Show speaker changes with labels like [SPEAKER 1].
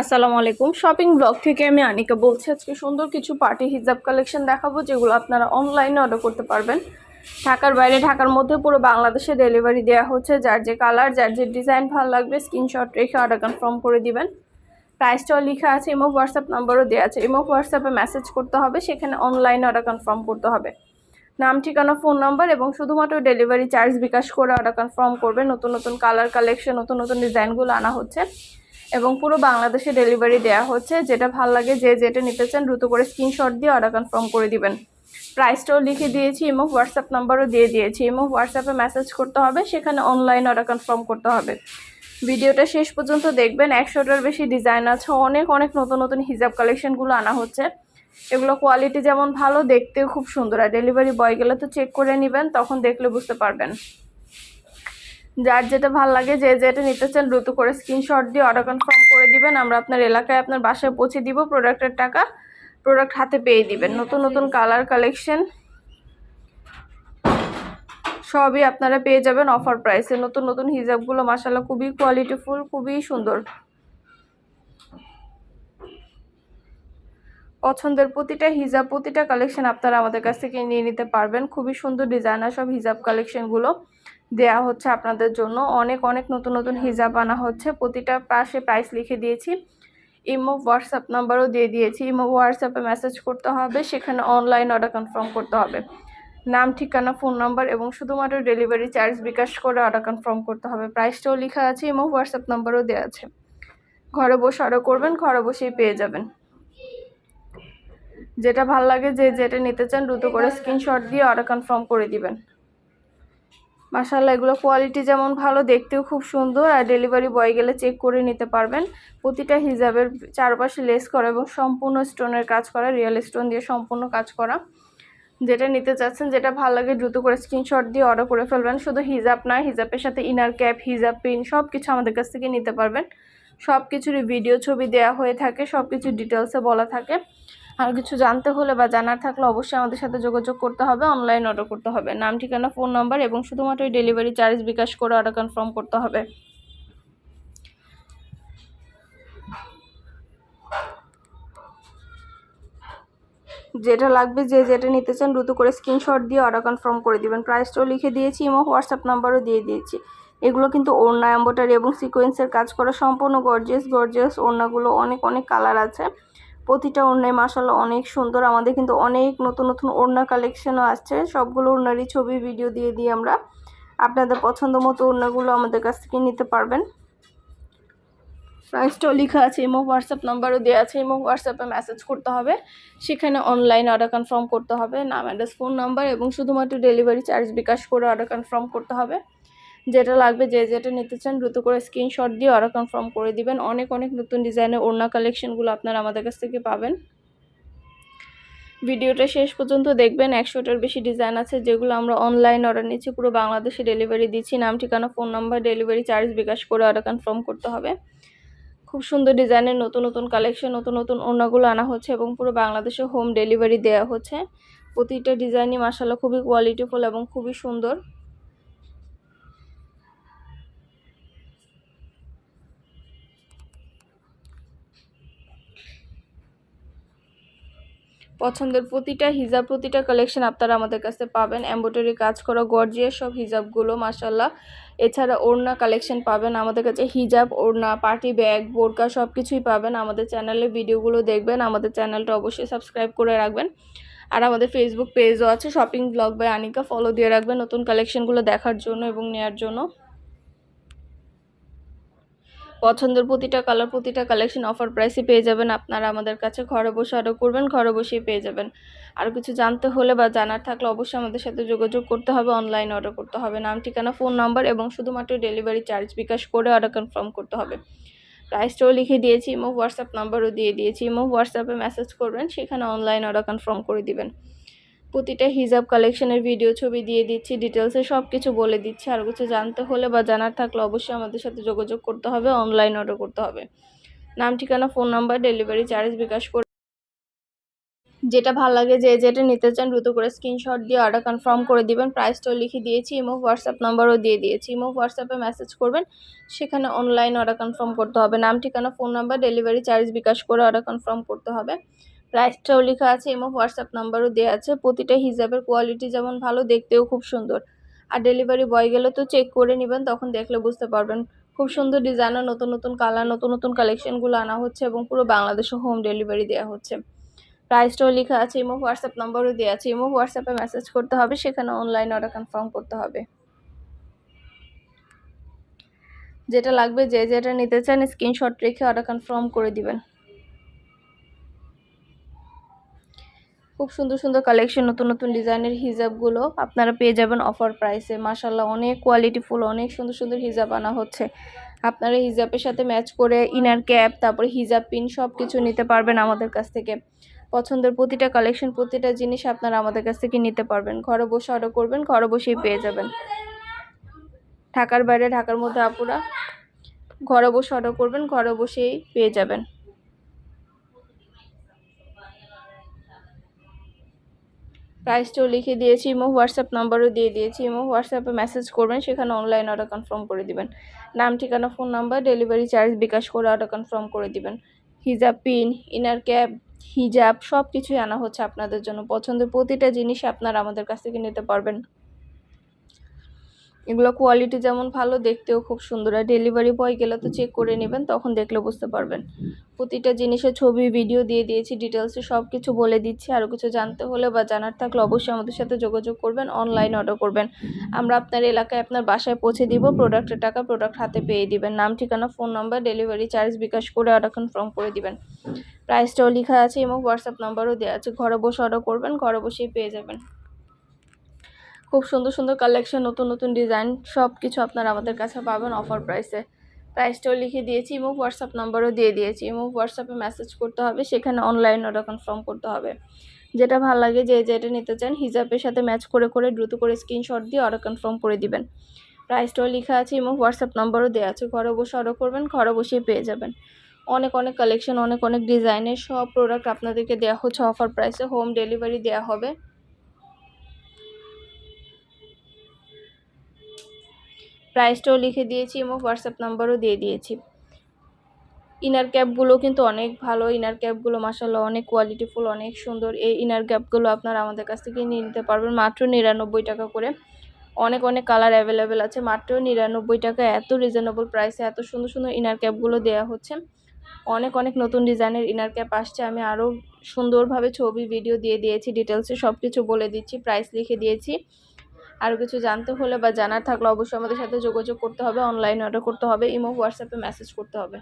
[SPEAKER 1] আসসালামু আলাইকুম। Shopping blog থেকে আমি আনিকা বলছি, আজকে সুন্দর কিছু পার্টি হিজাব কালেকশন দেখাবো, যেগুলো আপনারা অনলাইনে অর্ডার করতে পারবেন। ঢাকার বাইরে, ঢাকার মধ্যে পুরো বাংলাদেশে ডেলিভারি দেওয়া হচ্ছে। যার যে কালার যার যে ডিজাইন ভালো লাগবে স্ক্রিনশট রেখে অর্ডার কনফার্ম করে দিবেন। প্রাইসটাও লেখা আছে ইমো হোয়াটসঅ্যাপ নাম্বারও দেওয়া আছে। ইমো হোয়াটসঅ্যাপে মেসেজ করতে হবে, সেখানে অনলাইনে অর্ডার কনফার্ম করতে হবে। নাম, ঠিকানা ফোন নাম্বার এবং শুধুমাত্র ডেলিভারি চার্জ বিকাশ করে অর্ডার কনফার্ম করবে। নতুন নতুন কালার কালেকশন নতুন নতুন ডিজাইনগুলো আনা হচ্ছে। এবং পুরো বাংলাদেশে ডেলিভারি দেওয়া হচ্ছে। যেটা ভালো লাগে, যে যেটা নিতে চান দ্রুত করে স্ক্রিনশট দিয়ে অর্ডার কনফার্ম করে দিবেন। প্রাইসটাও লিখে দিয়েছি এবং হোয়াটসঅ্যাপ নাম্বারও দিয়ে দিয়েছি। এবং হোয়াটসঅ্যাপে মেসেজ করতে হবে, সেখানে অনলাইন অর্ডার কনফার্ম করতে হবে। ভিডিওটা শেষ পর্যন্ত দেখবেন। একশোটার বেশি ডিজাইন আছে, অনেক অনেক নতুন নতুন হিজাব কালেকশনগুলো আনা হচ্ছে। এগুলো কোয়ালিটি যেমন ভালো, দেখতেও খুব সুন্দর। আর ডেলিভারি বয় গেলে তো চেক করে নেবেন, তখন দেখলে বুঝতে পারবেন। যার যেটা ভালো লাগে, যে যেটা নিতে চান দ্রুত করে স্ক্রিনশট দিয়ে অর্ডার কনফার্ম করে দিবেন। আমরা আপনার এলাকায় আপনার বাসায় পৌঁছে দিব প্রোডাক্টের টাকা প্রোডাক্ট হাতে পেয়ে দিবেন। নতুন নতুন কালার কালেকশন সবই আপনারা পেয়ে যাবেন অফার প্রাইসে নতুন নতুন হিজাবগুলো মাসাল্লাহ খুবই কোয়ালিটিফুল খুবই সুন্দর। পছন্দের প্রতিটা হিজাব, প্রতিটা কালেকশন আপনারা আমাদের কাছ থেকে নিয়ে নিতে পারবেন। খুবই সুন্দর ডিজাইনার সব হিজাব কালেকশনগুলো দেয়া হচ্ছে আপনাদের জন্য। অনেক অনেক নতুন নতুন হিজাব আনা হচ্ছে। প্রতিটা পাশে প্রাইস লিখে দিয়েছি। ইমো হোয়াটসঅ্যাপ নাম্বারও দিয়ে দিয়েছি। ইমো হোয়াটসঅ্যাপে মেসেজ করতে হবে। সেখানে অনলাইন অর্ডার কনফার্ম করতে হবে। নাম ঠিকানা ফোন নাম্বার এবং শুধুমাত্র ডেলিভারি চার্জ বিকাশ করে অর্ডার কনফার্ম করতে হবে। প্রাইসটাও লেখা আছে ইমো হোয়াটসঅ্যাপ নাম্বারও দেওয়া আছে। ঘরে বসে অর্ডার করবেন ঘরে বসেই পেয়ে যাবেন। যেটা ভালো লাগে যে যেটা নিতে চান দ্রুত করে স্ক্রিনশট দিয়ে অর্ডার কনফার্ম করে দিবেন। মাসাল্লাহ এগুলো কোয়ালিটি যেমন ভালো, দেখতেও খুব সুন্দর আর ডেলিভারি বয় গেলে চেক করে নিতে পারবেন। প্রতিটা হিজাবের চারপাশে লেস করা এবং সম্পূর্ণ স্টোনের কাজ করা রিয়েল স্টোন দিয়ে সম্পূর্ণ কাজ করা। যেটা নিতে চাচ্ছেন, যেটা ভালো লাগে, দ্রুত করে স্ক্রিনশট দিয়ে অর্ডার করে ফেলবেন। শুধু হিজাব না, হিজাবের সাথে ইনার ক্যাপ হিজাব পিন সব কিছু আমাদের কাছ থেকে নিতে পারবেন। সব কিছুরই ভিডিও ছবি দেওয়া হয়ে থাকে সব কিছু ডিটেলসে বলা থাকে। আর কিছু জানতে হলে বা জানার থাকলে অবশ্যই আমাদের সাথে যোগাযোগ করতে হবে অনলাইন অর্ডার করতে হবে। নাম, ঠিকানা ফোন নাম্বার এবং শুধুমাত্র ডেলিভারি চার্জ বিকাশ করে অর্ডার কনফার্ম করতে হবে। যেটা লাগবে যে যেটা নিতে চান দ্রুত করে স্ক্রিনশট দিয়ে অর্ডার কনফার্ম করে দিবেন। প্রাইসটাও লিখে দিয়েছি এবং হোয়াটসঅ্যাপ নাম্বারও দিয়ে দিয়েছি। এগুলো কিন্তু ওড়না এম্বোটারি এবং সিকোয়েন্সের কাজ করা সম্পূর্ণ গর্জিয়াস গর্জিয়াস ওড়নাগুলো অনেক অনেক কালার আছে। প্রতিটা ওড়নায় মাসাল্লাহ অনেক সুন্দর। আমাদের কিন্তু অনেক নতুন নতুন ওড়না কালেকশনও আসছে। সবগুলো ওড়নারই ছবি ভিডিও দিয়ে দিই আমরা। আপনাদের পছন্দ মতো ওড়নাগুলো আমাদের কাছ থেকে নিতে পারবেন। প্রাইসটাও লেখা আছে, ইমো হোয়াটসঅ্যাপ নাম্বারও দেওয়া আছে। ইমো হোয়াটসঅ্যাপে মেসেজ করতে হবে। সেখানে অনলাইন অর্ডার কনফার্ম করতে হবে। নাম অ্যাড্রেস ফোন নাম্বার এবং শুধুমাত্র ডেলিভারি চার্জ বিকাশ করে অর্ডার কনফার্ম করতে হবে। যেটা লাগবে যে যেটা নিতে চান দ্রুত করে স্ক্রিনশট দিয়ে অর্ডার কনফার্ম করে দিবেন। অনেক অনেক নতুন ডিজাইনের ওড়না কালেকশনগুলো আপনারা আমাদের কাছ থেকে পাবেন। ভিডিওটা শেষ পর্যন্ত দেখবেন। একশোটার বেশি ডিজাইন আছে যেগুলো আমরা অনলাইন অর্ডার নিচ্ছি। পুরো বাংলাদেশে ডেলিভারি দিচ্ছি। নাম, ঠিকানা phone number delivery charge bKash করে অর্ডার কনফার্ম করতে হবে। খুব সুন্দর ডিজাইনের নতুন নতুন কালেকশন নতুন নতুন ওড়নাগুলো আনা হচ্ছে এবং পুরো বাংলাদেশে হোম ডেলিভারি দেওয়া হচ্ছে। প্রতিটা ডিজাইনই মাসাল্লাহ খুবই কোয়ালিটিফুল এবং খুবই সুন্দর। পছন্দের প্রতিটা হিজাব, প্রতিটা কালেকশন আপনারা আমাদের কাছে পাবেন। এম্ব্রয়ডারি কাজ করা গর্জিয়াস সব হিজাবগুলো মাসাল্লাহ এছাড়া ওড়না কালেকশন পাবেন আমাদের কাছে। হিজাব, ওড়না পার্টি ব্যাগ, বোরকা সব কিছুই পাবেন আমাদের চ্যানেলে ভিডিওগুলো দেখবেন, আমাদের চ্যানেলটা অবশ্যই সাবস্ক্রাইব করে রাখবেন। আর আমাদের ফেসবুক পেজও আছে shopping blog by Anika. Follow দিয়ে রাখবেন নতুন কালেকশনগুলো দেখার জন্য এবং নেওয়ার জন্য। পছন্দের প্রতিটা কালার প্রতিটা কালেকশন অফার প্রাইসে পেয়ে যাবেন। আপনারা আমাদের কাছে ঘরে বসে অর্ডার করবেন, ঘরে বসেই পেয়ে যাবেন। আর কিছু জানতে হলে বা জানার থাকলে অবশ্যই আমাদের সাথে যোগাযোগ করতে হবে অনলাইন অর্ডার করতে হবে। নাম, ঠিকানা ফোন নাম্বার এবং শুধুমাত্র ডেলিভারি চার্জ বিকাশ করে অর্ডার কনফার্ম করতে হবে। প্রাইসটাও লিখে দিয়েছি ইমো হোয়াটসঅ্যাপ নাম্বারও দিয়ে দিয়েছি। ইমো হোয়াটসঅ্যাপে মেসেজ করবেন, সেখানে অনলাইন অর্ডার কনফার্ম করে দিবেন। প্রতিটা হিজাব কালেকশনের ভিডিও ছবি দিয়ে দিচ্ছি ডিটেলসে সব কিছু বলে দিচ্ছি। আর কিছু জানতে হলে বা জানার থাকলে অবশ্যই আমাদের সাথে যোগাযোগ করতে হবে অনলাইন অর্ডার করতে হবে। নাম, ঠিকানা phone number delivery charge bKash করে যেটা ভালো লাগে যে যেটা নিতে চান দ্রুত করে স্ক্রিনশট দিয়ে অর্ডার কনফার্ম করে দিবেন। প্রাইসটাও লিখে দিয়েছি ইমো হোয়াটসঅ্যাপ নাম্বারও দিয়ে দিয়েছি। ইমো হোয়াটসঅ্যাপে মেসেজ করবেন, সেখানে অনলাইন অর্ডার কনফার্ম করতে হবে। নাম, ঠিকানা phone number delivery charge bKash করে অর্ডার কনফার্ম করতে হবে। প্রাইসটাও লেখা আছে ইমো হোয়াটসঅ্যাপ নাম্বারও দেওয়া আছে। প্রতিটা হিজাবের কোয়ালিটি যেমন ভালো, দেখতেও খুব সুন্দর। আর ডেলিভারি বয় গেলে তো চেক করে নেবেন, তখন দেখলে বুঝতে পারবেন। খুব সুন্দর ডিজাইনার নতুন নতুন কালার নতুন নতুন কালেকশনগুলো আনা হচ্ছে এবং পুরো বাংলাদেশে হোম ডেলিভারি দেওয়া হচ্ছে। প্রাইসটাও লেখা আছে ইমো হোয়াটসঅ্যাপ নাম্বারও দেওয়া আছে ইমো হোয়াটসঅ্যাপে মেসেজ করতে হবে, সেখানে অনলাইন অর্ডার কনফার্ম করতে হবে। যেটা লাগবে যে যেটা নিতে চান স্ক্রিনশট রেখে অর্ডার কনফার্ম করে দিবেন। খুব সুন্দর সুন্দর কালেকশন নতুন নতুন ডিজাইনের হিজাবগুলো আপনারা পেয়ে যাবেন অফার প্রাইসে মাসাল্লাহ অনেক কোয়ালিটিফুল অনেক সুন্দর সুন্দর হিজাব আনা হচ্ছে। আপনারা হিজাবের সাথে ম্যাচ করে ইনার ক্যাপ তারপরে হিজাব পিন সব কিছু নিতে পারবেন আমাদের কাছ থেকে। পছন্দের প্রতিটা কালেকশন প্রতিটা জিনিস আপনারা আমাদের কাছ থেকে নিতে পারবেন। ঘরে বসে অর্ডার করবেন, ঘরে বসেই পেয়ে যাবেন। ঢাকার বাইরে, ঢাকার মধ্যে আপুরা ঘরে বসে অর্ডার করবেন, ঘরে বসেই পেয়ে যাবেন। প্রাইসটাও লিখে দিয়েছি, ইমো হোয়াটসঅ্যাপ নাম্বারও দিয়ে দিয়েছি, ইমো হোয়াটসঅ্যাপে মেসেজ করবেন, সেখানে অনলাইন অর্ডার কনফার্ম করে দিবেন। নাম, ঠিকানা phone number delivery charge bKash করে অর্ডার কনফার্ম করে দিবেন। হিজাব পিন ইনার ক্যাব হিজাব সব কিছুই আনা হচ্ছে আপনাদের জন্য। পছন্দের প্রতিটা জিনিস আপনারা আমাদের কাছ থেকে নিতে পারবেন। এগুলো কোয়ালিটি যেমন ভালো, দেখতেও খুব সুন্দর। আর ডেলিভারি বয় গেলে তো চেক করে নেবেন, তখন দেখলে বুঝতে পারবেন। প্রতিটা জিনিসের ছবি ভিডিও দিয়ে দিয়েছি ডিটেলসে সব কিছু বলে দিচ্ছি। আরও কিছু জানতে হলে বা জানার থাকলে অবশ্যই আমাদের সাথে যোগাযোগ করবেন অনলাইন অর্ডার করবেন। আমরা আপনার এলাকায় আপনার বাসায় পৌঁছে দিব প্রোডাক্টের টাকা প্রোডাক্ট হাতে পেয়ে দিবেন। নাম, ঠিকানা phone number delivery charge bKash করে অর্ডার কনফার্ম করে দিবেন। প্রাইসটাও লেখা আছে এবং হোয়াটসঅ্যাপ নাম্বারও দেওয়া আছে। ঘরে বসে অর্ডার করবেন, ঘরে বসেই পেয়ে যাবেন। খুব সুন্দর সুন্দর কালেকশন নতুন নতুন ডিজাইন সব কিছু আপনারা আমাদের কাছে পাবেন অফার প্রাইসে প্রাইসটাও লিখে দিয়েছি, ইমো হোয়াটসঅ্যাপ নাম্বারও দিয়ে দিয়েছি। ইমো হোয়াটসঅ্যাপে মেসেজ করতে হবে, সেখানে অনলাইন অর্ডার কনফার্ম করতে হবে। যেটা ভালো লাগে, যে যেটা নিতে চান হিজাবের সাথে ম্যাচ করে করে, দ্রুত করে স্ক্রিনশট দিয়ে অর্ডার কনফার্ম করে দিবেন। প্রাইসটাও লেখা আছে, ইমো হোয়াটসঅ্যাপ নাম্বারও দেওয়া আছে। ঘরে বসে অর্ডার করবেন, ঘরে বসেই পেয়ে যাবেন। অনেক অনেক কালেকশন অনেক অনেক ডিজাইনের সব প্রোডাক্ট আপনাদেরকে দেওয়া হচ্ছে অফার প্রাইসে হোম ডেলিভারি দেওয়া হবে। প্রাইসটাও লিখে দিয়েছি এবং হোয়াটসঅ্যাপ নাম্বারও দিয়ে দিয়েছি। ইনার ক্যাপগুলো কিন্তু অনেক ভালো ইনার ক্যাপগুলো মাসাল্লাহ অনেক কোয়ালিটিফুল অনেক সুন্দর। এই ইনার ক্যাপগুলো আপনারা আমাদের কাছ থেকে নিয়ে নিতে পারবেন, মাত্র নিরানব্বই টাকা করে। অনেক অনেক কালার অ্যাভেলেবেল আছে, মাত্র নিরানব্বই টাকা। এত রিজনেবল প্রাইসে এত সুন্দর সুন্দর ইনার ক্যাপগুলো দেওয়া হচ্ছে। অনেক অনেক নতুন ডিজাইনের ইনার ক্যাপ আসছে। আমি আরও সুন্দরভাবে ছবি ভিডিও দিয়ে দিয়েছি ডিটেলসে সব কিছু বলে দিচ্ছি প্রাইস লিখে দিয়েছি। আরও কিছু জানতে হলে বা জানার থাকলে অবশ্যই আমাদের সাথে যোগাযোগ করতে হবে অনলাইন অর্ডার করতে হবে, ইমো হোয়াটসঅ্যাপে মেসেজ করতে হবে।